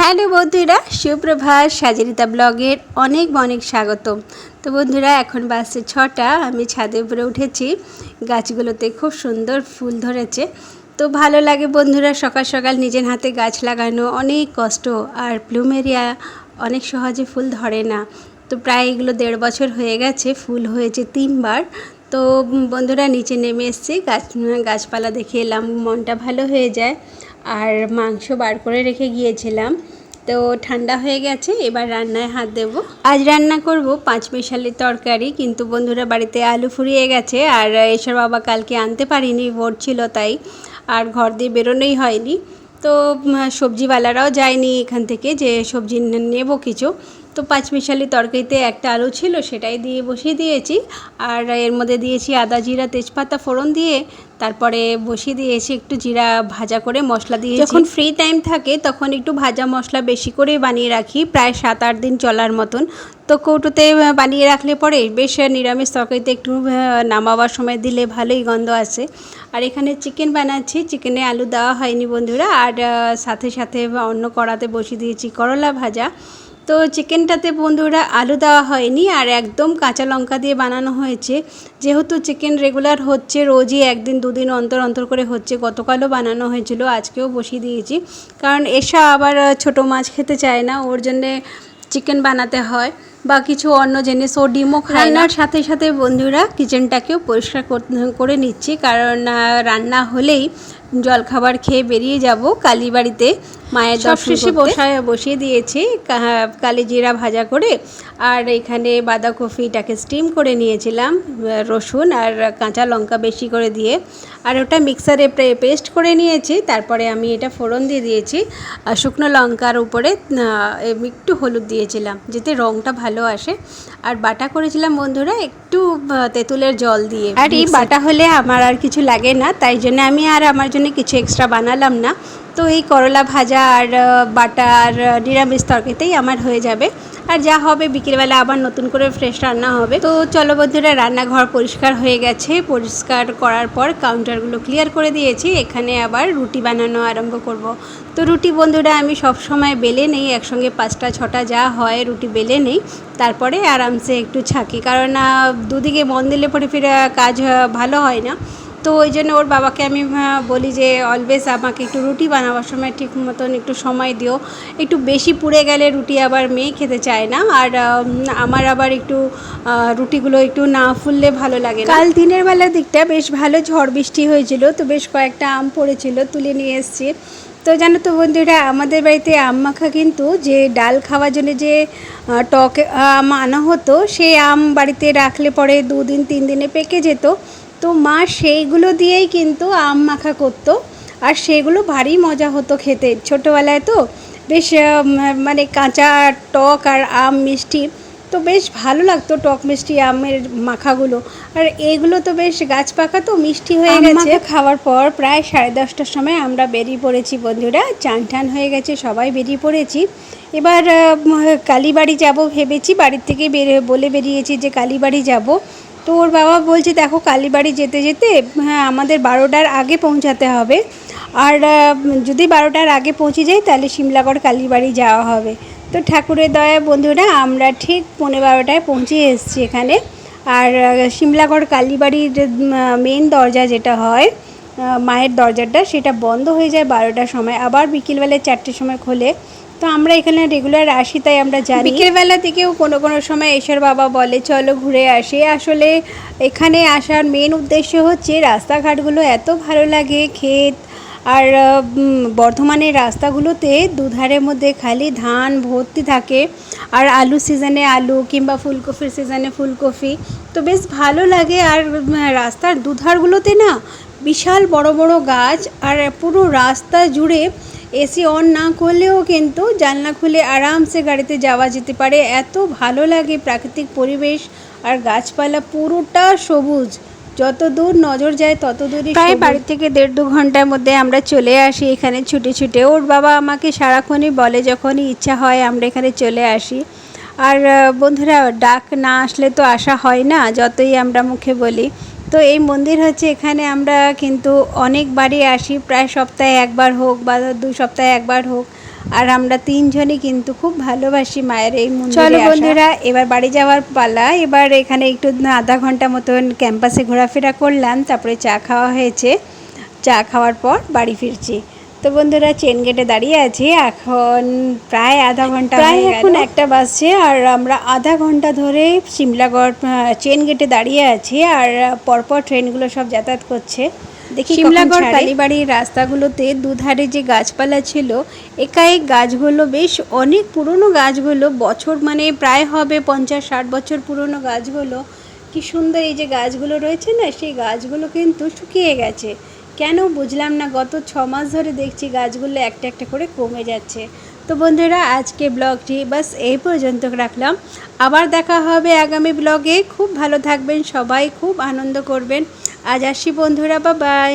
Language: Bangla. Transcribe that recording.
হ্যালো বন্ধুরা, সুপ্রভাত সাজরিতা ব্লগের অনেক অনেক স্বাগত তো বন্ধুরা, এখন বাসে ছটা, আমি ছাদে উপরে উঠেছি। গাছগুলোতে খুব সুন্দর ফুল ধরেছে। তো ভালো লাগে বন্ধুরা, সকাল সকাল নিজের হাতে গাছ লাগানো অনেক কষ্ট, আর প্লুমেরিয়া অনেক সহজে ফুল ধরে না। তো প্রায় এগুলো দেড় বছর হয়ে গেছে, ফুল হয়েছে তিনবার। তো বন্ধুরা, নিচে নেমে এসেছি, গাছ, গাছপালা দেখে এলাম, মনটা ভালো হয়ে যায়। আর মাংস বার করে রেখে গিয়েছিলাম। তো ঠান্ডা হয়ে গেছে, এবার রান্নায় হাত দেব। আজ রান্না করব পাঁচ মিশালি তরকারি, কিন্তু বন্ধুরা বাড়িতে আলু ফুরিয়ে গেছে, আর এসব বাবা কালকে আনতে পারিনি ভোট ছিল তাই, আর ঘর দিয়ে বেরোনোই হয়নি। তো সবজিওয়ালারাও যায়নি এখান থেকে যে সবজি নেব কিছু। তো পাঁচমিশালি তরকারিতে একটা আলু ছিল, সেটাই দিয়ে বসিয়ে দিয়েছি। আর এর মধ্যে দিয়েছি আদা জিরা, তেজপাতা, ফোড়ন দিয়ে। তারপরে বসিয়ে দিয়েছি একটু জিরা ভাজা করে মশলা দিয়ে যখন ফ্রি টাইম থাকে, তখন একটু ভাজা মশলা বেশি করে বানিয়ে রাখি, প্রায় সাত আট দিন চলার মতন। তো কৌটোতে বানিয়ে রাখলে পরে বেশ নিরামিষ তরকারিতে একটু নামাবার সময় দিলে ভালোই গন্ধ আসে। আর এখানে চিকেন বানাচ্ছি চিকেনে আলু দেওয়া হয়নি বন্ধুরা। আর সাথে সাথে অন্য কড়াতে বসিয়ে দিয়েছি করলা ভাজা। তো চিকেনটাতে বন্ধুরা আলু দেওয়া হয়নি আর একদম কাঁচা লঙ্কা দিয়ে বানানো হয়েছে। যেহেতু চিকেন রেগুলার হচ্ছে, রোজই একদিন দুদিন অন্তর অন্তর করে হচ্ছে, গতকালও বানানো হয়েছিল, আজকেও বসিয়ে দিয়েছি। কারণ এসা আবার ছোট মাছ খেতে চায় না, ওর জন্যে চিকেন বানাতে হয় বা কিছু অন্য জিনিস, ও ডিমও খায় রান্নার সাথে সাথে বন্ধুরা কিচেনটাকেও পরিষ্কার কর- করে নিচ্ছি। কারণ রান্না হলেই জলখাবার খেয়ে বেরিয়ে যাব কালীবাড়িতে মায়ের দর্শন বসায় বসিয়ে দিয়েছি কালি জিরা ভাজা করে আর এখানে বাঁধাকপিটাকে স্টিম করে নিয়েছিলাম রসুন আর কাঁচা লঙ্কা বেশি করে দিয়ে। আর ওটা মিক্সারে পেস্ট করে নিয়েছি তারপরে আমি এটা ফোড়ন দিয়ে দিয়েছি আর শুকনো লঙ্কার উপরে একটু হলুদ দিয়েছিলাম যাতে রঙটা ভালো আসে। আর বাটা করেছিলাম বন্ধুরা একটু তেঁতুলের জল দিয়ে আর এই বাটা হলে আমার আর কিছু লাগে না তাই জন্য আমি আর আমার জন্য কিছু এক্সট্রা বানালাম না। তো এই করলা ভাজা আর বাটা আর নিরামিষ তরকারিতেই আমার হয়ে যাবে। আর যা হবে বিকেলবেলা আবার নতুন করে ফ্রেশ রান্না হবে। তো চলো বন্ধুরা, রান্নাঘর পরিষ্কার হয়ে গেছে। পরিষ্কার করার পর কাউন্টারগুলো ক্লিয়ার করে দিয়েছি। এখানে আবার রুটি বানানো আরম্ভ করব। তো রুটি বন্ধুরা, আমি সব সময় বেলে নেই, একসঙ্গে পাঁচটা, ছটা যা হয় রুটি বেলে নেই। তারপরে আরামসে একটু ছাকি। কারণ দুদিকে মন দিলে পরে ফিরে কাজ ভালো হয় না। তো ওই জন্য ওর বাবাকে আমি বলি যে অলওয়েজ আমাকে একটু রুটি বানাবার সময় ঠিক মতন একটু সময় দিও। একটু বেশি পুড়ে গেলে রুটি আবার মেয়ে খেতে চায় না। আর আমার আবার একটু রুটিগুলো একটু না ফুললে ভালো লাগে কাল দিনের বেলার দিকটা বেশ ভালো ঝড় বৃষ্টি হয়েছিল, তো বেশ কয়েকটা আম পড়েছিল তুলে নিয়ে এসেছি। তো জানো তো বন্ধুরা, আমাদের বাড়িতে আম মাখা কিন্তু যে ডাল খাওয়ার জন্য যে টক আম আনা হতো, সেই আম বাড়িতে রাখলে পরে দুদিন তিন দিনে পেকে যেত। তো মা সেইগুলো দিয়েই কিন্তু আম মাখা করতো। আর সেগুলো ভারী মজা হতো খেতে। ছোটোবেলায় তো বেশ মানে কাঁচা টক আর আম মিষ্টি তো বেশ ভালো লাগতো টক মিষ্টি আমের মাখাগুলো। আর এগুলো তো বেশ গাছ পাকা তো মিষ্টি হয়ে গেছে। খাওয়ার পর প্রায় সাড়ে দশটার সময় আমরা বেরিয়ে পড়েছি বন্ধুরা। চান টান হয়ে গেছে সবাই বেরিয়ে পড়েছি। এবার কালীবাড়ি যাব ভেবেছি। বাড়ির থেকে বের বলে বেরিয়েছি যে কালীবাড়ি যাব। তো ওর বাবা বলছে দেখো কালীবাড়ি যেতে যেতে হ্যাঁ আমাদের বারোটার আগে পৌঁছাতে হবে। আর যদি বারোটার আগে পৌঁছে যাই তাহলে সিমলাগড় কালীবাড়ি যাওয়া হবে। তো ঠাকুরের দয়া বন্ধুরা আমরা ঠিক পনেরো বারোটায় পৌঁছে এসেছি এখানে। আর আহ, সিমলাগড় কালীবাড়ির মেন দরজা যেটা হয় মায়ের দরজাটা সেটা বন্ধ হয়ে যায় বারোটার সময়। আবার বিকেলবেলায় চারটের সময় খোলে। তো আমরা এখানে রেগুলার আসি, তাই আমরা জানি। বিকেলবেলা থেকেও কোনো কোনো সময় এসের বাবা বলে, চলো ঘুরে আসি। আসলে এখানে আসার মেন উদ্দেশ্য হচ্ছে রাস্তাঘাটগুলো এত ভালো লাগে, ক্ষেত আর বর্ধমানের রাস্তাগুলোতে দুধারের মধ্যে খালি ধান ভর্তি থাকে। আর আলু সিজনে আলু কিংবা ফুলকপির সিজনে ফুলকপি। তো বেশ ভালো লাগে আর রাস্তার দুধারগুলোতে না বিশাল বড় বড় গাছ আর পুরো রাস্তা জুড়ে এসি অন না করলেও কিন্তু জানলা খুলে আরামসে গাড়িতে যাওয়া যেতে পারে। এত ভালো লাগে প্রাকৃতিক পরিবেশ আর গাছপালা পুরোটা সবুজ। যত দূর নজর যায় তত দূরই প্রায় বাড়ি থেকে দেড় দু ঘণ্টার মধ্যে আমরা চলে আসি এখানে ছুটে ছুটে। ওর বাবা আমাকে সারাক্ষণই বলে যখনই ইচ্ছা হয় আমরা এখানে চলে আসি। আর বন্ধুরা ডাক না আসলে তো আসা হয় না যতই আমরা মুখে বলি। তো এই মন্দির হচ্ছে এখানে আমরা কিন্তু অনেকবারই আসি প্রায় সপ্তাহে একবার হোক বা দু সপ্তাহে একবার হোক। আর আমরা তিনজনই কিন্তু খুব ভালোবাসি মায়ের এই মন্দিরে চলো বন্ধুরা, এবার বাড়ি যাওয়ার পালা। এবার এখানে একটু আধা ঘণ্টা মতন ক্যাম্পাসে ঘোরাফেরা করলাম তারপরে চা খাওয়া হয়েছে। চা খাওয়ার পর বাড়ি ফিরছি। তো বন্ধুরা চেন গেটে দাঁড়িয়ে আছি। এখন প্রায় আধা ঘণ্টা প্রায় এখন একটা বাসছে আর আমরা আধা ঘণ্টা ধরে সিমলাগড় আহ, চেন গেটে দাঁড়িয়ে আছি আর পরপর ট্রেনগুলো সব যাতায়াত করছে। দেখি সিমলাগড় ছাড়ে। কালীবাড়ির রাস্তাগুলোতে দুধারে যে গাছপালা ছিল একাএক গাছগুলো বেশ অনেক পুরনো গাছগুলো বছর মানে প্রায় হবে পঞ্চাশ ষাট বছর পুরনো গাছগুলো। কি সুন্দর এই যে গাছগুলো রয়েছে না সেই গাছগুলো কিন্তু শুকিয়ে গেছে। কেন বুঝলাম না, গত ছ মাস ধরে দেখছি গাছগুলো একটা একটা করে কমে যাচ্ছে। তো বন্ধুরা, আজকে ব্লগটি বাস এই পর্যন্ত রাখলাম। আবার দেখা হবে আগামী ব্লগে। খুব ভালো থাকবেন, সবাই খুব আনন্দ করবেন। আজ আসি বন্ধুরা বা বাই